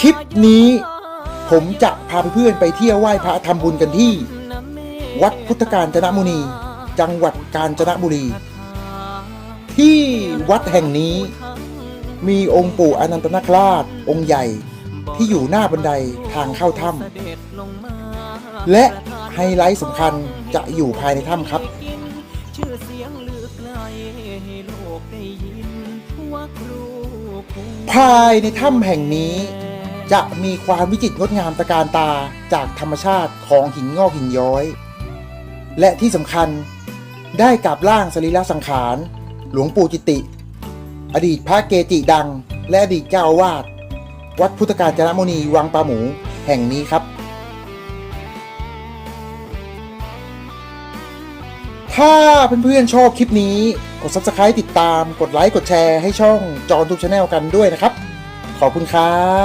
คลิปนี้ผมจะพาเพื่อนไปเที่ยวไหว้พระทำบุญกันที่ วัดพุทธการจนมุนีจังหวัดกาญจนบุรี ที่วัดแห่งนี้ มีองค์ปู่อนันตนาคราชองค์ใหญ่ที่อยู่หน้าบันไดทางเข้าถ้ำและไฮไลท์สำคัญจะอยู่ภายในถ้ำครับภายในถ้ำแห่งนี้ จะมีความวิจิตรงดงามตะการตาจากธรรมชาติของหินงอกหินย้อย และที่สำคัญได้กราบร่างสรีระสังขาร หลวงปู่จิติ อดีตพระเกจิดัง และอดีตเจ้าอาวาสวัดพุทธการจนมุนีวังปลาหมูแห่งนี้ครับ ถ้าเพื่อนๆชอบคลิปนี้ กด subscribe ติดตาม กดไลค์ กดแชร์ให้ช่องจอนทูบชาแนลกันด้วยนะครับ ขอบคุณครับ